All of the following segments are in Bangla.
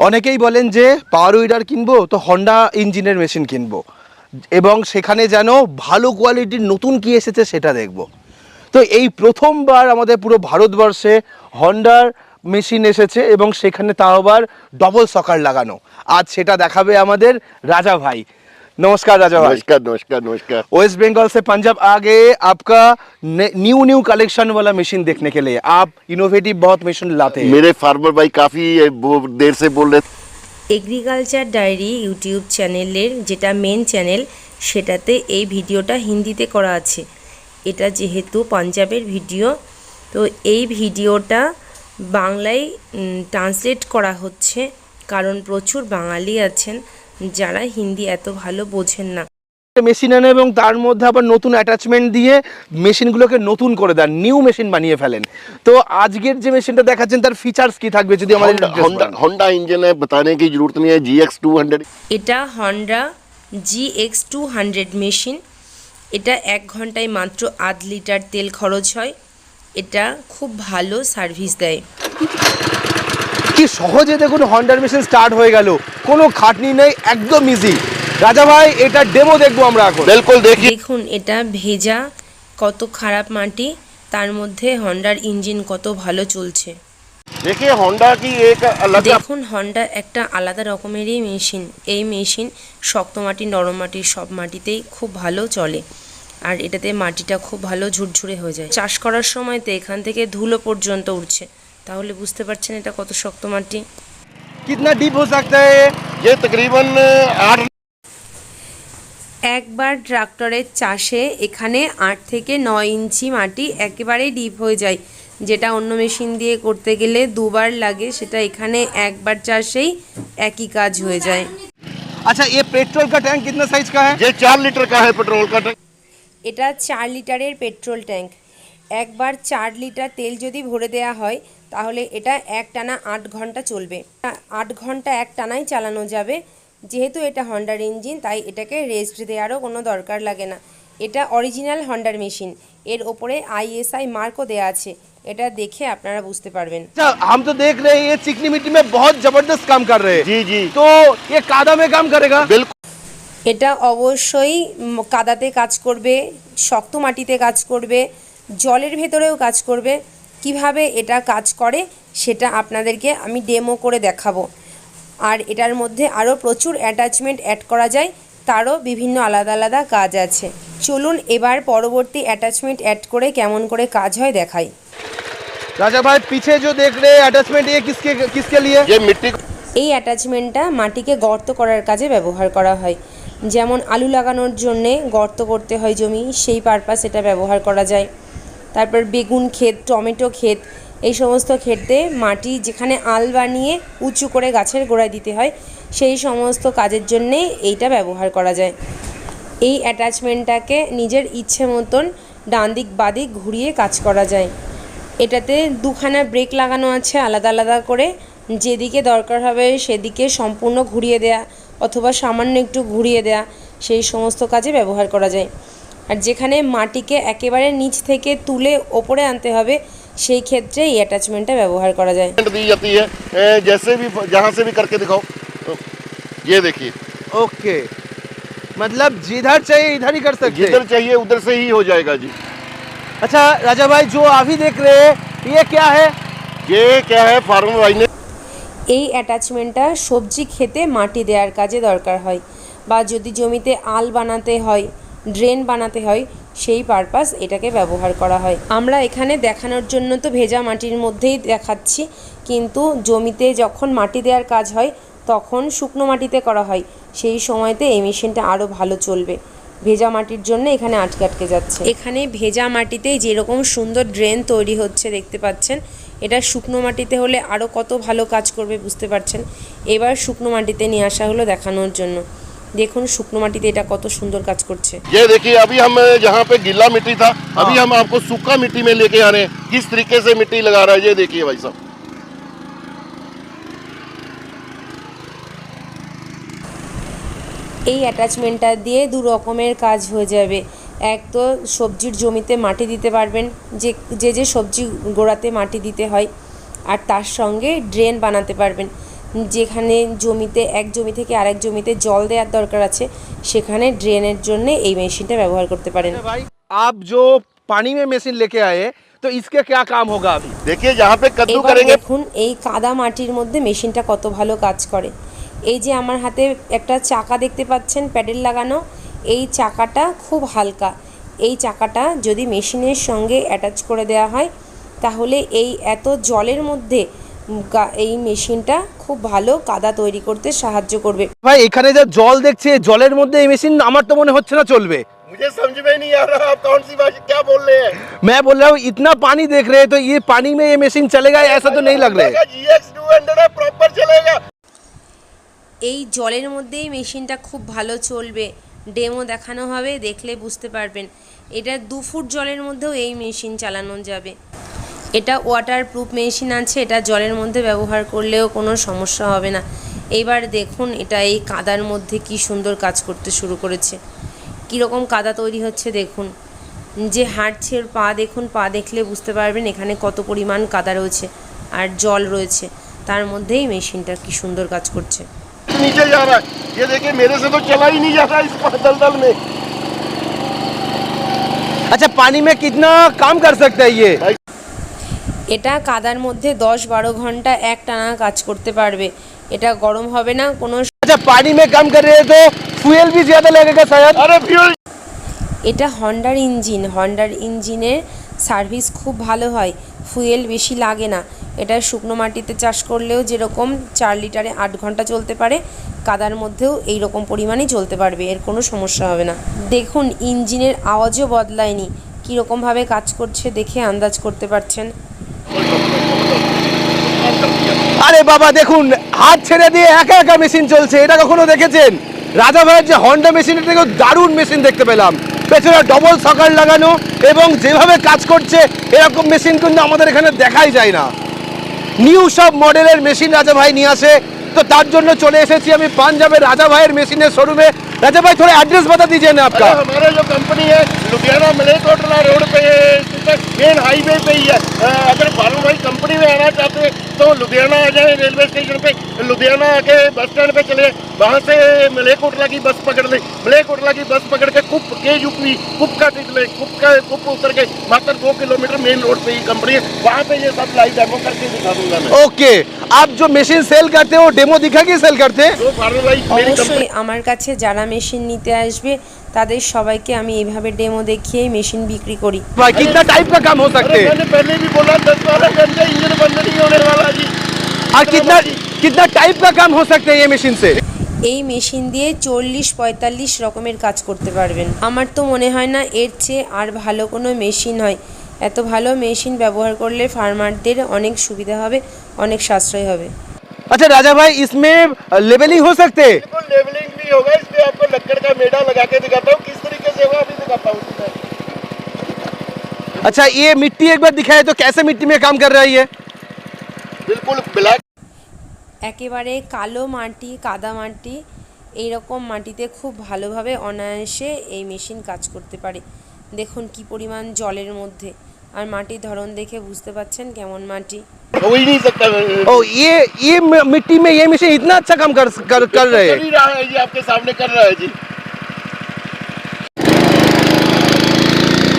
অনেকেই বলেন যে পাওয়ার উইডার কিনবো, তো হন্ডা ইঞ্জিনের মেশিন কিনবো। এবং সেখানে যেন ভালো কোয়ালিটির নতুন কি এসেছে সেটা দেখব। তো এই প্রথমবার আমাদের পুরো ভারতবর্ষে হন্ডার মেশিন এসেছে এবং সেখানে তাও আবার ডবল সকার লাগানো। আজ সেটা দেখাবে আমাদের রাজা ভাই। নমস্কার রাজা ভাই नमस्कार नमस्कार नमस्कार वेस्ट बंगाल से पंजाब आ गए आपका न्यू न्यू कलेक्शन वाला मशीन देखने के लिए आप इनोवेटिव बहुत मशीन लाते हैं मेरे फार्मर भाई काफी ये वो देर से बोल रहे এগ্রিকালচার ডায়েরি ইউটিউব চ্যানেলের যেটা মেন চ্যানেল সেটাতে এই ভিডিওটা হিন্দিতে করা আছে এটা যেহেতু পাঞ্জাবের ভিডিও তো এই ভিডিওটা বাংলায় ট্রান্সলেট করা হচ্ছে কারণ প্রচুর বাঙালি আছেন যারা হিন্দি এত ভালো বোঝেন না মেশিন আনে এবং তার মধ্যে আবার নতুন অ্যাটাচমেন্ট দিয়ে মেশিনগুলোকে নতুন করে দেন নিউ মেশিন বানিয়ে ফেলেন তো আজকের যে মেশিনটা দেখাচ্ছেন তার ফিচার্স কি থাকবে যদি আমাদের একটু details होंडा বলেন। होंडा इंजन है बताने की जरूरत नहीं है जी एक्स टू हंड्रेड এটা Honda G X two hundred machine এটা এক ঘন্টায় মাত্র আধ লিটার তেল খরচ হয় এটা খুব ভালো সার্ভিস দেয় কি সহজে দেখুন হন্ডার মেশিন স্টার্ট হয়ে গেল কোনো খাটনি নেই একদম ইজি রাজা ভাই এটা ডেমো দেখবো আমরা এখন बिल्कुल देखिए দেখুন এটা ভেজা কত খারাপ মাটি তার মধ্যে হন্ডার ইঞ্জিন কত ভালো চলছে देखिए होंडा की एक अलग দেখুন হন্ডা একটা আলাদা রকমেরই মেশিন এই মেশিন শক্ত মাটি নরম মাটি সব মাটিতেই খুব ভালো চলে আর এটাতে মাটিটা খুব ভালো ঝুরঝুরে হয়ে যায় চাষ করার সময় তো এখান থেকে ধুলো পর্যন্ত উঠছে তাহলে বুঝতে পারছেন এটা কত শক্ত মাটি कितना डीप हो सकता है ये? ये तकरीबन आठ একবার ট্রাক্টরের চাষে এখানে আট থেকে নয় ইঞ্চি মাটি একেবারেই ডিপ হয়ে যায় যেটা অন্য মেশিন দিয়ে করতে গেলে দুবার লাগে সেটা এখানে একবার চাষেই একই কাজ হয়ে যায় अच्छा ये पेट्रोल का टैंक कितना साइज का है ये चार लीटर का है पेट्रोल का टैंक এটা চার লিটারের পেট্রোল ট্যাঙ্ক একবার চার লিটার তেল যদি ভরে দেওয়া হয় তাহলে এটা এক টানা আট ঘন্টা চলবে আট ঘন্টা এক টানাই চালানো যাবে যেহেতু এটা হন্ডার ইঞ্জিন তাই এটাকে রেস্ট দেওয়ারও কোনো দরকার লাগে না এটা অরিজিনাল হন্ডার মেশিন এর ওপরে আইএসআই মার্কও দেওয়া আছে এটা দেখে আপনারা বুঝতে পারবেন अच्छा हम तो देख रहे हैं ये चिकनी मिट्टी में बहुत जबरदस्त काम कर रहे हैं जी जी तो ये कादा में काम करेगा बिल्कुल এটা অবশ্যই উম, কাদাতে কাজ করবে শক্ত মাটিতে কাজ করবে জলের ভেতরেও কাজ করবে কিভাবে এটা কাজ করে সেটা আপনাদেরকে আমি ডেমো করে দেখাবো আর এটার মধ্যে আরও প্রচুর অ্যাটাচমেন্ট অ্যাড করা যায় তারও বিভিন্ন আলাদা আলাদা কাজ আছে চলুন এবার পরবর্তী অ্যাটাচমেন্ট অ্যাড করে কেমন করে কাজ হয় দেখাই राजा भाई पीछे जो देख रहे हैं अटैचमेंट ये किसके किसके लिए ये मिट्टी को- এই অ্যাটাচমেন্টটা মাটিকে গর্ত করার কাজে ব্যবহার করা হয় যেমন আলু লাগানোর জন্যে গর্ত করতে হয় জমি সেই পারপাস এটা ব্যবহার করা যায় তারপর বেগুন ক্ষেত, টমেটো ক্ষেত, এই সমস্ত ক্ষেত্রে মাটি যেখানে আল বানিয়ে উঁচু করে গাছের গোড়ায় দিতে হয়, সেই সমস্ত কাজের জন্যে এইটা ব্যবহার করা যায়। এই অ্যাটাচমেন্টটাকে নিজের ইচ্ছে মতন ডান দিক বাদিক ঘুরিয়ে কাজ করা যায়। এটাতে দুখানা ব্রেক লাগানো আছে আলাদা আলাদা করে। যেদিকে দরকার হবে সেদিকে সম্পূর্ণ ঘুরিয়ে দেয়া অথবা সামান্য একটু ঘুরিয়ে দেয়া, সেই সমস্ত কাজে ব্যবহার করা যায়। আর যেখানে মাটিকে একেবারে নিচ থেকে তুলে ওপরে আনতে হবে সেই ক্ষেত্রে এই অ্যাটাচমেন্টটা ব্যবহার করা যায় दी जाती है ए, जैसे भी जहाँ से भी करके दिखाओ तो ये देखिए ओके मतलब जिधर चाहिए इधर ही कर सकते जिधर हैं चाहिए उधर से ही हो जाएगा जी अच्छा राजा भाई जो अभी देख रहे हैं ये क्या है ये क्या है फार्मर भाई ने এই অ্যাটাচমেন্টটা সবজি খেতে মাটি দেওয়ার কাজে দরকার হয় বা যদি জমিতে আল বানাতে হয় ড্রেন বানাতে হয়, সেই পারপাস এটাকে ব্যবহার করা হয়। আমরা এখানে দেখানোর জন্য তো ভেজা মাটির মধ্যেই দেখাচ্ছি, কিন্তু জমিতে যখন মাটি দেওয়ার কাজ হয়, তখন শুকনো মাটিতে করা হয়। সেই সময়তে এই মেশিনটা আরও ভালো চলবে। ভেজা মাটির জন্য এখানে আটকে আটকে যাচ্ছে। এখানে ভেজা মাটিতেই যেরকম সুন্দর ড্রেন তৈরি হচ্ছে দেখতে পাচ্ছেন, এটা শুকনো মাটিতে হলে আরও কত ভালো কাজ করবে বুঝতে পারছেন। এবার শুকনো মাটিতে নিয়ে আসা হলো দেখানোর জন্য। দেখুন শুকনো মাটিতে এটা কত সুন্দর কাজ করছে ये देखिए अभी हम जहाँ पे गीला मिट्टी था अभी हम आपको सूखा मिट्टी में लेके आ रहे हैं किस तरीके से मिट्टी लगा रहा है ये देखिए भाई साहब এই অ্যাটাচমেন্টটা দিয়ে দু রকমের কাজ হয়ে যাবে এক তো সবজির জমিতে মাটি দিতে পারবেন যে যে যে সবজি গোড়াতে মাটি দিতে হয় আর তার সঙ্গে ড্রেন বানাতে পারবেন যেখানে জমিতে এক জমি থেকে আরেক জমিতে জল দেওয়ার দরকার আছে সেখানে ড্রেনের জন্য এই মেশিনটা ব্যবহার করতে পারেন भाई आप जो पानी में मशीन लेके आए तो इसके क्या काम होगा अभी देखिए जहाँ पे कद्दू এবার करेंगे দেখুন এই কাদা মাটির মধ্যে মেশিনটা কত ভালো কাজ করে এই যে আমার হাতে একটা চাকা দেখতে পাচ্ছেন প্যাডেল লাগানো এই চাকাটা খুব হালকা এই চাকাটা যদি মেশিনের সঙ্গে অ্যাটাচ করে দেওয়া হয় তাহলে এই এত জলের মধ্যে উম, গা- এই মেশিনটা খুব ভালো কাদা তৈরি করতে সাহায্য করবে ভাই এখানে যে জল দেখছে জলের মধ্যে এই মেশিন আমার তো মনে হচ্ছে না চলবে मुझे समझ में नहीं आ रहा आप कौन सी भाषा क्या बोल रहे हैं मैं बोल रहा हूँ इतना पानी देख रहे हैं तो ये पानी में ये मशीन चलेगा ऐसा तो नहीं लग रहा है GX 200 है प्रॉपर चलेगा এই জলের মধ্যেই মেশিনটা খুব ভালো চলবে ডেমো দেখানো হবে দেখলে বুঝতে পারবেন এটা দু ফুট জলের মধ্যেও এই মেশিন চালানো যাবে এটা ওয়াটার প্রুফ মেশিন আছে এটা জলের মধ্যে ব্যবহার করলেও কোনো সমস্যা হবে না এইবার দেখুন এটা এই কাদার মধ্যে কি সুন্দর কাজ করতে শুরু করেছে কীরকম কাদা তৈরি হচ্ছে দেখুন যে হাঁটছে ওর পা দেখুন পা দেখলে বুঝতে পারবেন এখানে কত পরিমাণ কাদা রয়েছে আর জল রয়েছে তার মধ্যেই মেশিনটা কি সুন্দর কাজ করছে नीचे जा रहा है ये देखिए मेरे से तो चला ही नहीं जा रहा इस दलदल में अच्छा पानी में कितना काम कर सकता है ये এটা কাদার মধ্যে দশ বারো ঘন্টা এক টানা কাজ করতে পারবে এটা গরম হবে না কোনো अच्छा पानी में काम कर रहे हैं तो फ्यूल भी ज्यादा लगेगा शायद अरे फ्यूल এটা হন্ডার ইঞ্জিন হন্ডার ইঞ্জিনের সার্ভিস খুব ভালো হয় ফুয়েল বেশি লাগে না এটা শুকনো মাটিতে চাষ করলেও যেরকম চার লিটারে আট ঘন্টা চলতে পারে কাদার মধ্যেও এই রকম পরিমাণেই চলতে পারবে এর কোনো সমস্যা হবে না দেখুন ইঞ্জিনের আওয়াজও বদলায়নি কীরকমভাবে কাজ করছে দেখে আন্দাজ করতে পারছেন আরে বাবা, দেখুন, হাত ছেড়ে দিয়ে একা একা মেশিন চলছে, এটা কখনো দেখেছেন? রাজা ভাইয়ের যে হন্ডা মেশিন থেকেও দারুণ মেশিন দেখতে পেলাম। পেছনে ডবল সকার লাগানো এবং যেভাবে কাজ করছে, এরকম মেশিন কিন্তু আমাদের এখানে দেখাই যায় না। নিউ সব মডেলের মেশিন রাজা ভাই নিয়ে আসে। তো তার জন্য চলে এসেছি আমি পাঞ্জাবের রাজা ভাইয়ের মেশিনের শোরুমে राजा भाई, थोड़ा एड्रेस बता दीजिए ना आपका। हमारा जो कंपनी है, लुधियाना मलेकोटला रोड पे मेन हाईवे पे ही है। अगर भालू भाई कंपनी में आना चाहते हैं तो लुधियाना आ जाए रेलवे स्टेशन पे। लुधियाना आके बस स्टैंड पे चले, वहाँ से मलेकोटला की बस पकड़ लें। मलेकोटला की बस पकड़ के कुप के यूपी कुप का निकले कुप का कुप उतर के मात्र दो किलोमीटर मेन रोड पे ही कंपनी है वहाँ पे ये सब लाइव डेमो करके दिखा दूंगा मैं ओके आप जो मशीन सेल करते हो डेमो दिखा के सेल करते हैं तो भानु भाई मेरी कंपनी অবশ্যই আমার কাছে যারা মেশিন নিতে আসবে তাদের সবাইকে আমি এইভাবে ডেমো দেখিয়ে মেশিন বিক্রি করি भाई कितना टाइप का काम हो सकते अरे हैं मैंने पहले भी बोला दस बारह घंटे इंजन बंद नहीं होने वाला जी और कितना कितना टाइप का काम हो सकते हैं ये मशीन से এই মেশিন দিয়ে চল্লিশ পঁয়তাল্লিশ রকমের কাজ করতে পারবেন আমার তো মনে হয় না এর চেয়ে আর ভালো কোনো মেশিন হয় এত ভালো মেশিন ব্যবহার করলে ফার্মারদের অনেক সুবিধা হবে অনেক সাশ্রয় হবে अच्छा राजा भाई इसमें लेवलिंग हो सकते हैं बिल्कुल लेवलिंग भी होगा इसमें आपको लक्कड़ का मेढा लगा के दिखाता हूँ किस तरीके से होगा अभी दिखाता हूँ इसमें। अच्छा ये मिट्टी एक बार दिखाए तो कैसे मिट्टी में काम कर रहा है ये बिल्कुल ब्लैक একেবারে কালো মাটি কাদা মাটি এইরকম মাটিতে খুব ভালোভাবে অনায়াসে এই মেশিন কাজ করতে পারে দেখুন কি পরিমাণ জলের মধ্যে আর মাটির ধরন দেখে বুঝতে পাচ্ছেন কেমন মাটি हो ही नहीं सकता ओ ये ये म- मिट्टी में ये मशीन इतना अच्छा काम कर कर, कर रहे कर हैं ही रहा है जी आपके सामने कर रहा है जी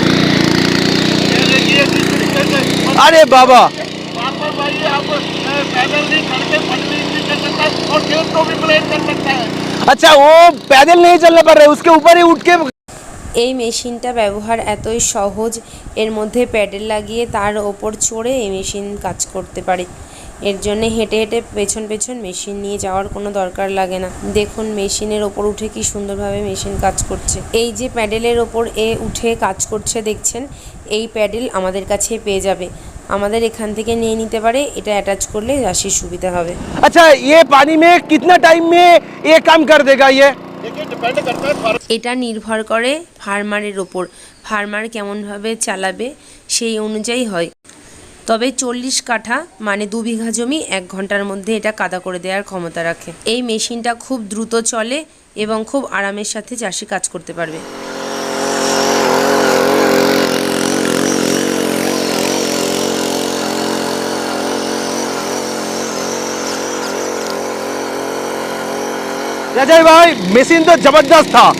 ये देखिए किस तरीके से अरे बाबा वहाँ पर भाई आप अ, पैदल नहीं खड़के अच्छा वो पैदल नहीं चलना पड़ रहा है उसके ऊपर ही उठ के এই মেশিনটা ব্যবহার এতই সহজ এর মধ্যে প্যাডেল লাগিয়ে তার ওপর চড়ে এই মেশিন কাজ করতে পারে এর জন্য হেঁটে হেঁটে পেছন পেছন মেশিন নিয়ে যাওয়ার কোনো দরকার লাগে না দেখুন মেশিনের ওপর উঠে কি সুন্দরভাবে মেশিন কাজ করছে এই যে প্যাডেলের ওপর এ উঠে কাজ করছে দেখছেন এই প্যাডেল আমাদের কাছে পেয়ে যাবে আমাদের এখান থেকে নিয়ে নিতে পারে এটা অ্যাটাচ করলে রাশির সুবিধা হবে। আচ্ছা এ পানি মে কিতনা টাইম মে এ কাম কর দেগা ইয়ে? এটা নির্ভর করে ফার্মারের ওপর ফার্মার কেমনভাবে চালাবে সেই অনুযায়ী হয়। তবে চল্লিশ কাঠা মানে দু বিঘা জমি এক ঘণ্টার মধ্যে এটা কাদা করে দেওয়ার ক্ষমতা রাখে। এই মেশিনটা খুব দ্রুত চলে এবং খুব আরামের সাথে চাষি কাজ করতে পারবে। रजय भाई मशीन तो ज़बरदस्त था।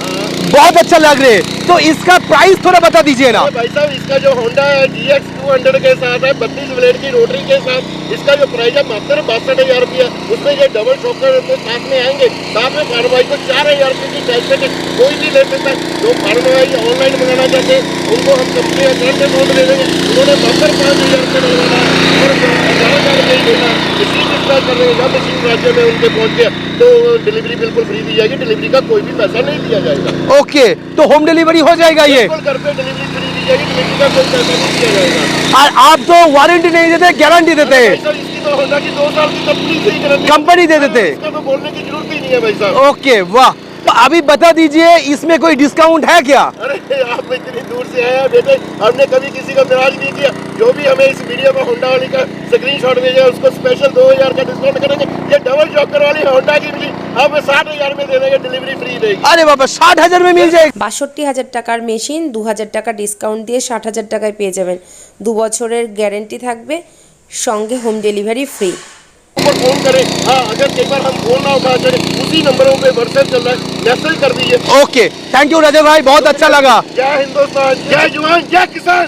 बहुत अच्छा लग रहे। तो इसका प्राइस थोड़ा बता दीजिए ना। भाई साहब, इसका जो होंडा है जी एक्स टू हंड्रेड के साथ है, बत्तीस ब्लेड की रोटरी के साथ। इसका जो प्राइस है मात्र बासठ हज़ार रुपया। उसमें ये डबल शॉकर तो साथ में आएँगे। साथ में भाई को चार हज़ार रुपये की पैकेज कोई भी ले सकता जो भाई ऑनलाइन मंगाना चाहते हैं उनको हम कंपनी अकाउंट में नोट दे देंगे। उन्होंने मात्र पाँच हज़ार रुपये डलवाना और ग्यारह हज़ार रुपये ही देना मशीन इंस्टॉल कर देंगे जब मशीन राज्य में उनके पहुँच गया। तो डिलीवरी बिल्कुल फ्री दी जाएगी। डिलीवरी का कोई भी पैसा नहीं दिया जाएगा। ओके तो होम डिलीवरी हो जाएगा ये। घर पे डिलीवरी फ्री दी जाएगी। डिलीवरी का कोई पैसा नहीं दिया जाएगा। और आप तो वारंटी नहीं देते गारंटी देते भाई साहब इसकी तो होंडा की दो साल की कंपनी से ही गारंटी कंपनी दे देते इसका तो बोलने की जरूरत ही नहीं है भाई साहब ओके वाह तो अभी बता दीजिए इसमें कोई डिस्काउंट है क्या अरे आप इतनी दूर से आए हैं बेटे हमने कभी किसी को नाराज नहीं किया जो भी हमें इस वीडियो में होंडा वाली का स्क्रीनशॉट भेजा उसको स्पेशल दो हजार का डिस्काउंट करेंगे ये डबल जॉकर वाली होंडा की मिली हम साठ हजार में दे देंगे डिलीवरी फ्री देगी अरे बाबा साठ हजार में मिल जाएगा বাষট্টি হাজার টাকার মেশিন দু হাজার টাকা ডিসকাউন্ট দিয়ে ষাট হাজার টাকায় পেয়ে যাবেন দু বছরের গ্যারেন্টি থাকবে সঙ্গে হোম ডেলিভারি ফ্রি ऊपर फोन करें हाँ अगर एक बार हम फोन ना उठा करें उसी नंबरों पे व्हाट्सएप चल रहा है मैसेज कर दीजिए ओके थैंक यू रजय भाई बहुत अच्छा लगा जय हिंदुस्तान जय जवान जय किसान